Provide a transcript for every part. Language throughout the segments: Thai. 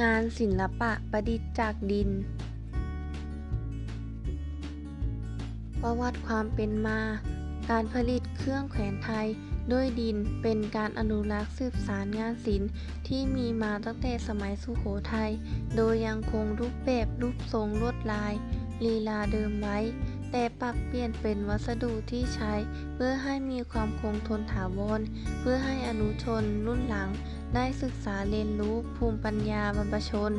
งานศิลปะประดิษฐ์จากดิน ประวัติความเป็นมา การผลิตเครื่องแขวนไทยด้วยดินเป็นการอนุรักษ์สืบสารงานศิลป์ที่มีมาตั้งแต่สมัยสุโขทัย โดยยังคงรูปแบบรูปทรงลวดลาย ลีลาเดิมไว้ แต่ปรับเปลี่ยนเป็นวัสดุที่ใช้ เพื่อให้มีความคงทนถาวร เพื่อให้อนุชนรุ่นหลังได้ศึกษาเรียนรู้ภูมิปัญญาบรรพชน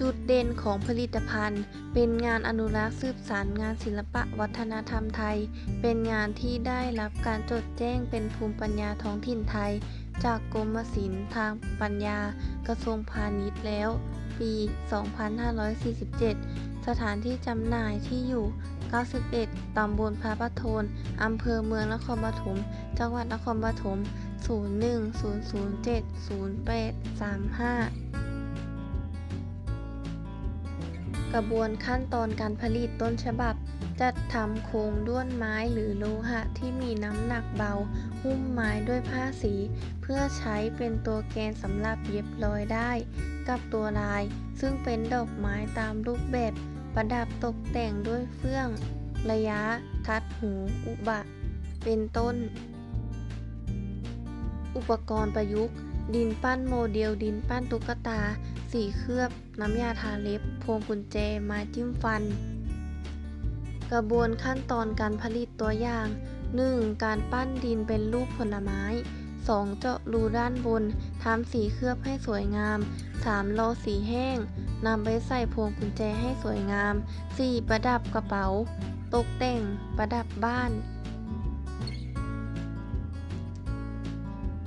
จุดเด่นของผลิตภัณฑ์ เป็นงานอนุรักษ์สืบสารงานศิลปะวัฒนธรรมไทย เป็นงานที่ได้รับการจดแจ้งเป็นภูมิปัญญาท้องถิ่นไทย จากกรมศิลป์ทางปัญญา กระทรวงพาณิชย์แล้ว ปี 2547 สถานที่จำหน่ายที่อยู่ 91 ตำบลพระประโทนอำเภอเมืองนครปฐม จังหวัดนครปฐม 0100700835กระบวนขั้นตอนการผลิตต้นฉบับ จัดทำโครงด้วนไม้หรือโลหะที่มีน้ำหนักเบา หุ้มไม้ด้วยผ้าสี เพื่อใช้เป็นตัวแกนสำหรับเย็บร้อยได้ กับตัวลาย ซึ่งเป็นดอกไม้ตามรูปแบบ ประดับตกแต่งด้วยเฟื่อง ระยะ ทัดหู อุบะ เป็นต้น อุปกรณ์ประยุกต์ ดินปั้นโมเดล ดินปั้นตุ๊กตา สีเคลือบ น้ำยาทาเล็บ พวงกุญแจ ไม้จิ้มฟัน กระบวนขั้นตอนการผลิตตัวอย่าง 1. การปั้นดินเป็นรูปผลไม้ 2. เจาะรูด้านบนทำสีเคลือบให้สวยงาม 3. รอสีแห้งนำไปใส่พวงกุญแจให้สวยงาม 4. ประดับกระเป๋า ตกแต่ง ประดับบ้าน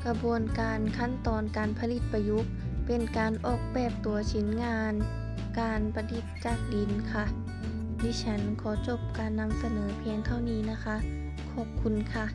กระบวนการขั้นตอนการผลิตประยุกต์ เป็นการออกแบบตัวชิ้นงาน การประดิษฐ์จากดินค่ะ ดิฉันขอจบการนำเสนอเพียงเท่านี้นะคะ ขอบคุณค่ะ